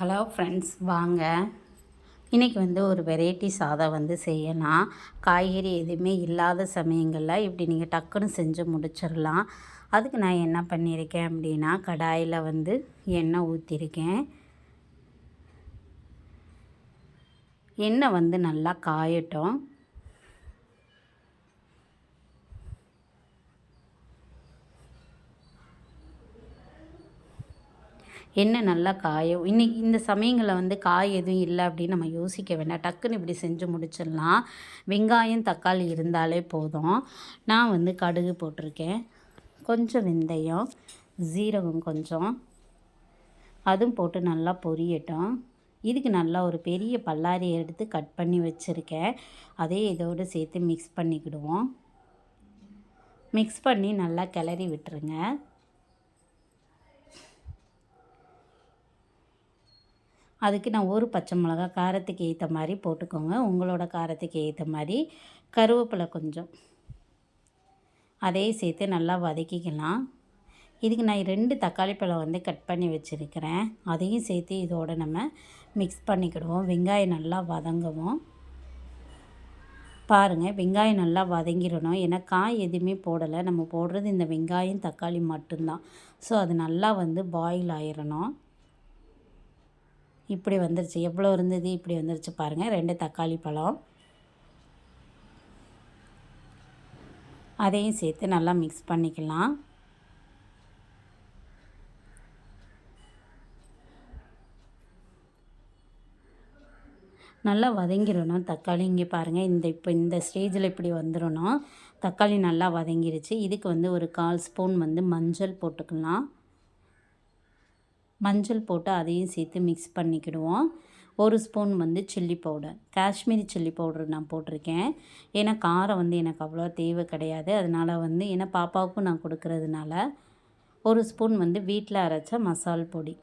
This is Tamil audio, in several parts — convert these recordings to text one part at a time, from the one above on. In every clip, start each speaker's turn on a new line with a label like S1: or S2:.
S1: ஹலோ ஃப்ரெண்ட்ஸ் வாங்க. இன்றைக்கி வந்து ஒரு வெரைட்டி சாதம் வந்து செய்யலாம். காய்கறி எதுவுமே இல்லாத சமயங்களில் இப்படி நீங்கள் டக்குன்னு செஞ்சு முடிச்சிடலாம். அதுக்கு நான் என்ன பண்ணியிருக்கேன் அப்படின்னா கடாயில் வந்து எண்ணெய் ஊற்றிருக்கேன் எண்ணெய் வந்து நல்லா காயட்டும். எண்ணெய் நல்லா காயும்? இன்றைக்கி இந்த சமயங்களில் வந்து காய் எதுவும் இல்லை அப்படின்னு நம்ம யோசிக்க வேண்டாம். டக்குன்னு இப்படி செஞ்சு முடிச்சிடலாம். வெங்காயம் தக்காளி இருந்தாலே போதும். நான் வந்து கடுகு போட்டிருக்கேன். கொஞ்சம் வெந்தயம் ஜீரகம் கொஞ்சம். அதுவும் போட்டு நல்லா பொரியட்டும். இதுக்கு நல்லா ஒரு பெரிய பல்லாரி எடுத்து கட் பண்ணி வச்சுருக்கேன். அதே இதோடு சேர்த்து மிக்ஸ் பண்ணிக்கிடுவோம். மிக்ஸ் பண்ணி நல்லா கிளறி விட்டுருங்க. அதுக்கு நான் ஒரு பச்சை மிளகா காரத்துக்கு ஏற்ற மாதிரி போட்டுக்கோங்க. உங்களோட காரத்துக்கு ஏற்ற மாதிரி கருவேப்பிலை கொஞ்சம். அதையும் சேர்த்து நல்லா வதக்கிக்கலாம். இதுக்கு நான் ரெண்டு தக்காளி பழம் வந்து கட் பண்ணி வச்சுருக்கிறேன். அதையும் சேர்த்து இதோடு நம்ம மிக்ஸ் பண்ணிக்கிடுவோம். வெங்காயம் நல்லா வதங்குவோம். பாருங்கள் வெங்காயம் நல்லா வதங்கிடணும். ஏன்னா காய் எதுவுமே போடலை. நம்ம போடுறது இந்த வெங்காயம் தக்காளி மட்டும்தான். ஸோ அது நல்லா வந்து பாயில் ஆயிடணும் இப்படி வந்துருச்சு. எவ்வளோ இருந்தது? இப்படி வந்துருச்சு பாருங்கள் ரெண்டு தக்காளி பழம். அதையும் சேர்த்து நல்லா மிக்ஸ் பண்ணிக்கலாம். நல்லா வதங்கிடணும் தக்காளி. இங்கே பாருங்கள் இந்த இப்போ இந்த ஸ்டேஜில் இப்படி வந்துடணும். தக்காளி நல்லா வதங்கிருச்சு. இதுக்கு வந்து ஒரு கால் ஸ்பூன் வந்து மஞ்சள் போட்டுக்கலாம். மஞ்சள் போட்டு அதையும் சேர்த்து மிக்ஸ் பண்ணிக்கிடுவோம். ஒரு ஸ்பூன் வந்து chilli powder Kashmiri chilli powder நான் போட்டிருக்கேன். ஏன்னா காரம் வந்து எனக்கு அவ்வளோ தேவை கிடையாது. அதனால் வந்து ஏன்னா பாப்பாவுக்கும் நான் கொடுக்கறதுனால ஒரு ஸ்பூன் வந்து வீட்டில் அரைச்ச மசால் பொடி.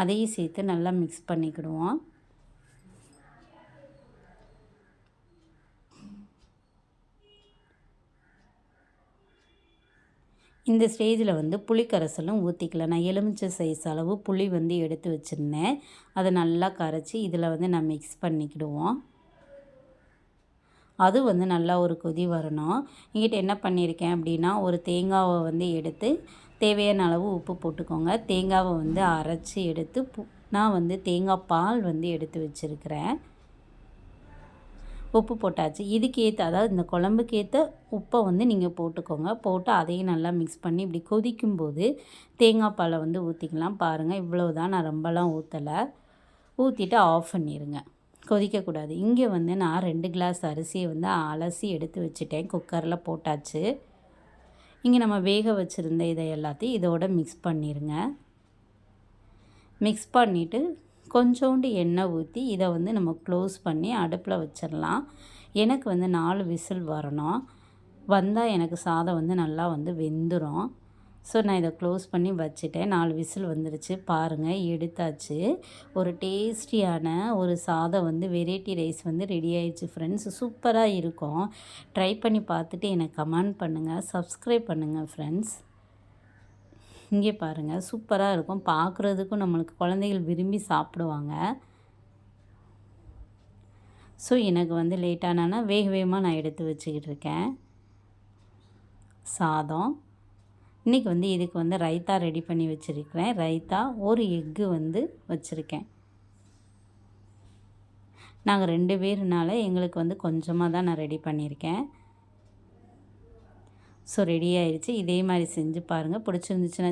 S1: அதையும் சேர்த்து நல்லா மிக்ஸ் பண்ணிக்கிடுவோம். இந்த ஸ்டேஜில் வந்து புளிக்கரைசலும் ஊற்றிக்கலாம் நான் எலுமிச்சை சைஸ் அளவு புளி வந்து எடுத்து வச்சுருந்தேன். அதை நல்லா கரைச்சி இதில் வந்து நான் மிக்ஸ் பண்ணிக்கிடுவோம். அது வந்து நல்லா ஒரு கொதி வரணும். எங்கிட்ட என்ன பண்ணியிருக்கேன் அப்படின்னா ஒரு தேங்காவை வந்து எடுத்து தேவையான அளவு உப்பு போட்டுக்கோங்க. தேங்காவை வந்து அரைச்சி எடுத்து நான் வந்து தேங்காய் பால் வந்து எடுத்து வச்சுருக்கிறேன். உப்பு போட்டாச்சு. இதுக்கு ஏற்ற அதாவது இந்த குழம்புக்கு ஏற்ற உப்பை வந்து நீங்கள் போட்டுக்கோங்க. போட்டு அதையும் நல்லா மிக்ஸ் பண்ணி இப்படி கொதிக்கும்போது தேங்காய் பாலை வந்து ஊற்றிக்கலாம் பாருங்கள் இவ்வளோ தான் நான் ரொம்பலாம் ஊற்றலை ஊற்றிட்டு ஆஃப் பண்ணிடுங்க கொதிக்கக்கூடாது. இங்கே வந்து நான் ரெண்டு கிளாஸ் அரிசியை வந்து அலசி எடுத்து வச்சுட்டேன். குக்கரில் போட்டாச்சு. இங்கே நம்ம வேக வச்சுருந்த இதை எல்லாத்தையும் இதோட மிக்ஸ் பண்ணிடுங்க மிக்ஸ் பண்ணிவிட்டு கொஞ்சோண்டு எண்ணெய் ஊற்றி இதை வந்து நம்ம க்ளோஸ் பண்ணி அடுப்பில் வச்சிடலாம். எனக்கு வந்து நாலு விசில் வரணும். வந்தால் எனக்கு சாதம் வந்து நல்லா வந்து வெந்துடும் ஸோ நான் இதை க்ளோஸ் பண்ணி வச்சுட்டேன். நாலு விசில் வந்துருச்சு. பாருங்கள் எடுத்தாச்சு. ஒரு டேஸ்டியான ஒரு சாதம் வந்து வெரைட்டி ரைஸ் வந்து ரெடி ஆயிடுச்சு ஃப்ரெண்ட்ஸ் சூப்பராக இருக்கும். ட்ரை பண்ணி பார்த்துட்டு எனக்கு கமெண்ட் பண்ணுங்கள் சப்ஸ்கிரைப் பண்ணுங்கள் ஃப்ரெண்ட்ஸ் இங்கே பாருங்கள் சூப்பராக இருக்கும். பார்க்குறதுக்கும் நம்மளுக்கு குழந்தைகள் விரும்பி சாப்பிடுவாங்க. ஸோ எனக்கு வந்து லேட்டானா வேக வேகமாக நான் எடுத்து வச்சுக்கிட்டு இருக்கேன். சாதம். இன்றைக்கி வந்து இதுக்கு வந்து ரைத்தா ரெடி பண்ணி வச்சுருக்கிறேன். ரைத்தா ஒரு எக்கு வந்து வச்சுருக்கேன். நாங்கள் ரெண்டு பேருனால எங்களுக்கு வந்து கொஞ்சமாக தான் நான் ரெடி பண்ணியிருக்கேன். ஸோ ரெடி ஆயிடுச்சு இதே மாதிரி செஞ்சு பாருங்கள் பிடிச்சிருந்துச்சுன்னா